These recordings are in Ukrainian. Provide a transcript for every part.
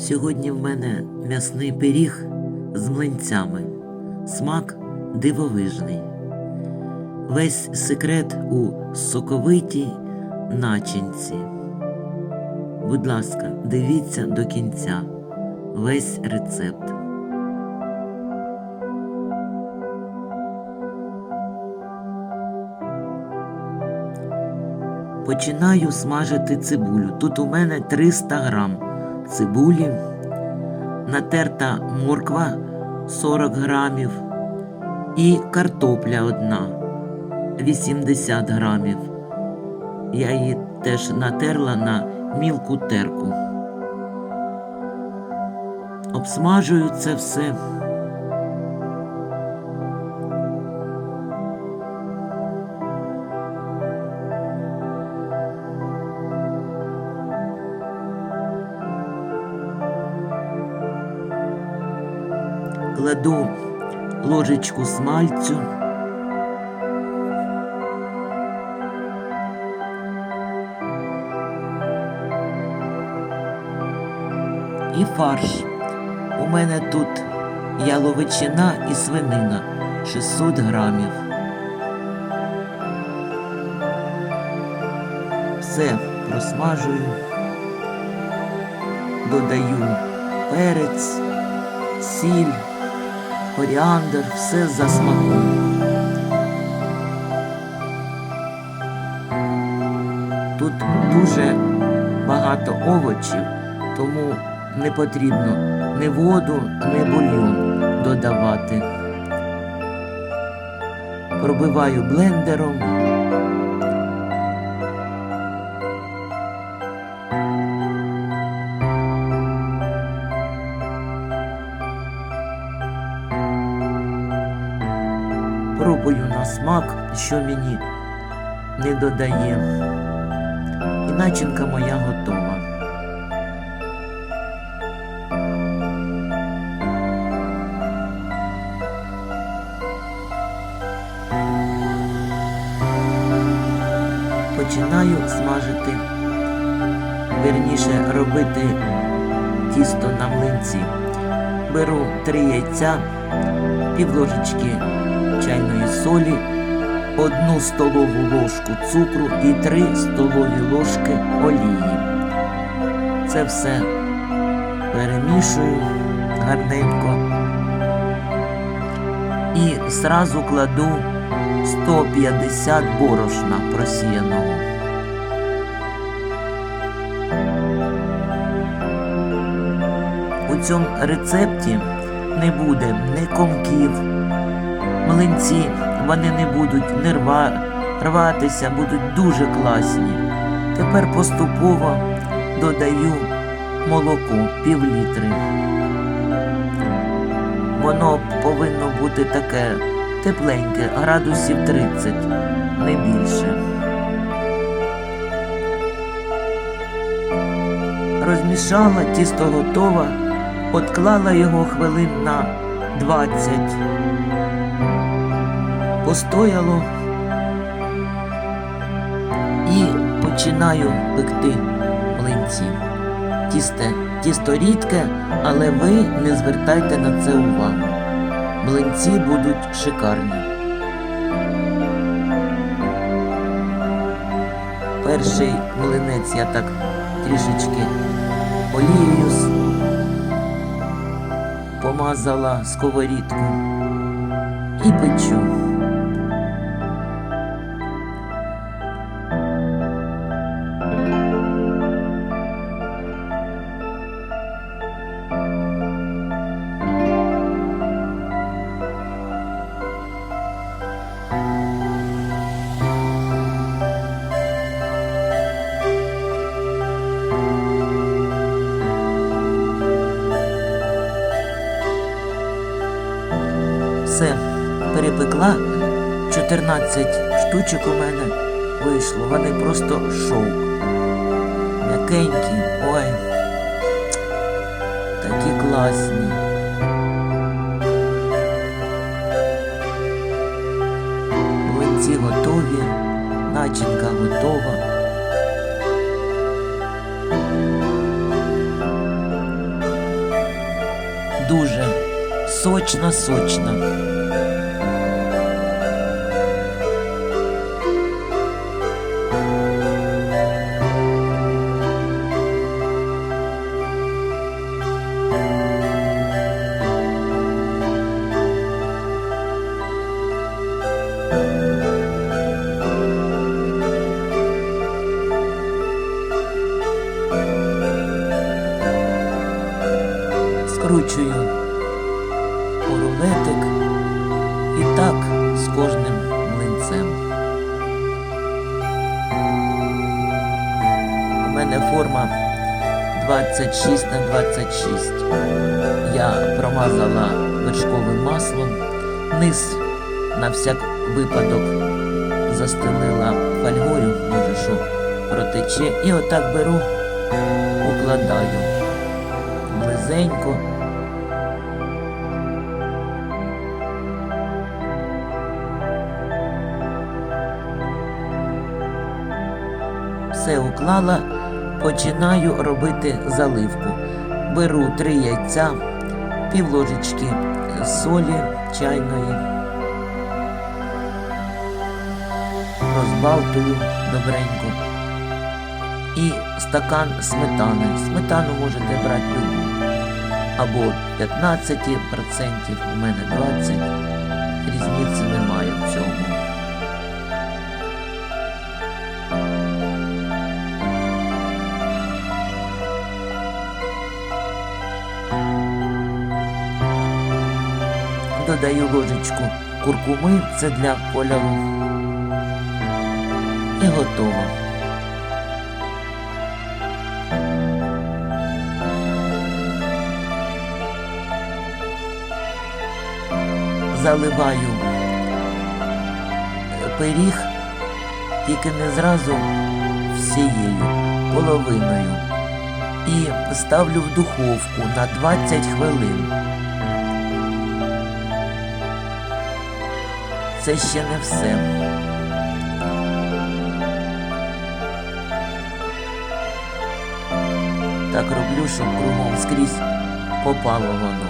Сьогодні в мене м'ясний пиріг з млинцями. Смак дивовижний. Весь секрет у соковитій начинці. Будь ласка, дивіться до кінця весь рецепт. Починаю смажити цибулю. Тут у мене 300 грам цибулі, натерта морква 40 грамів і картопля одна 80 грамів. Я її теж натерла на мілку терку. Обсмажую це все. Кладу ложечку смальцю. І фарш. У мене тут яловичина і свинина 600 грамів. Все просмажую, додаю перець, сіль, коріандр, все за. Тут дуже багато овочів, тому не потрібно ні воду, ні бульйон додавати. Пробиваю блендером. Що мені не додає. І начинка моя готова. Починаю смажити, вірніше робити тісто на млинці. Беру три яйця, пів ложечки чайної солі, одну столову ложку цукру і три столові ложки олії. Це все перемішую гарненько і зразу кладу 150 борошна просіяного. У цьому рецепті не буде ні комків, млинці вони не будуть не рва, рватися, будуть дуже класні. Тепер поступово додаю молоко пів літри. Воно повинно бути таке тепленьке, градусів 30, не більше. Розмішала, тісто готове, отклала його хвилин на 20. Постояло і починаю пекти млинці. Тісте, тісто рідке, але ви не звертайте на це увагу. Млинці будуть шикарні. Перший млинець я так трішечки олією помазала сковорідку і печу. 14 штучок у мене вийшло. Вони просто шоу. М'якенькі, ой. Такі класні. Млинці готові, начинка готова. Дуже сочна, сочна. Так з кожним млинцем. У мене форма 26 на 26. Я промазала вершковим маслом, низ на всяк випадок застелила фольгою, може що протече, і отак беру, укладаю близенько. Все уклала, починаю робити заливку. Беру три яйця, пів ложечки солі чайної, розбалтую добренько. І стакан сметани. Сметану можете брати любу. Або 15%, у мене 20%. Різниці немає в цьому. Додаю ложечку куркуми, це для кольору. І готово. Заливаю пиріг, тільки не зразу всією, половиною. І ставлю в духовку на 20 хвилин. Це ще не все. Так роблю, щоб кругом скрізь попало воно.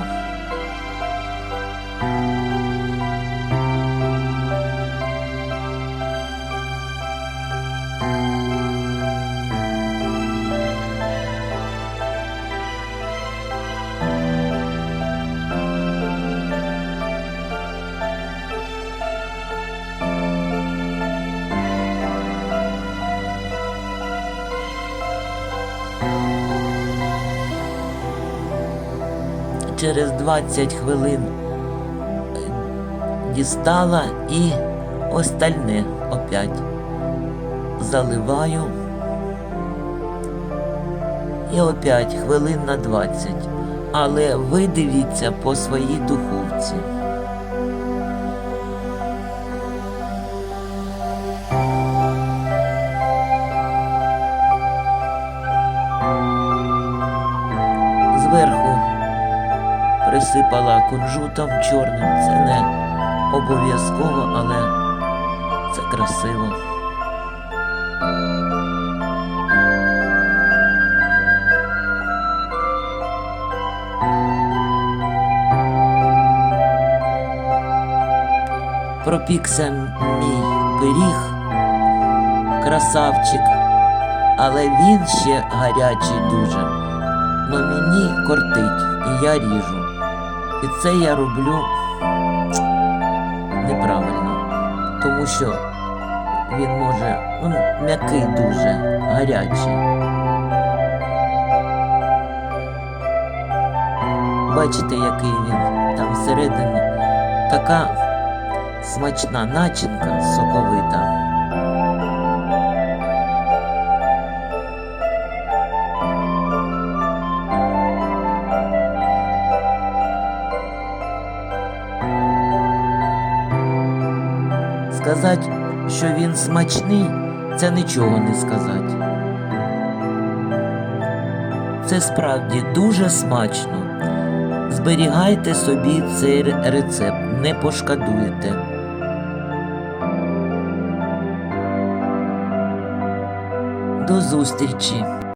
Через 20 хвилин дістала і остальне опять заливаю. І опять хвилин на 20. Але ви дивіться по своїй духовці. Присипала кунжутом чорним. Це не обов'язково, але це красиво. Пропікся мій пиріг, красавчик, але він ще гарячий дуже. Но мені кортить і я ріжу. І це я роблю неправильно, тому що він може, ну, м'який дуже, гарячий. Бачите, який він там всередині. Така смачна начинка соковита. Сказати, що він смачний, це нічого не сказати. Це справді дуже смачно. Зберігайте собі цей рецепт, не пошкодуєте. До зустрічі!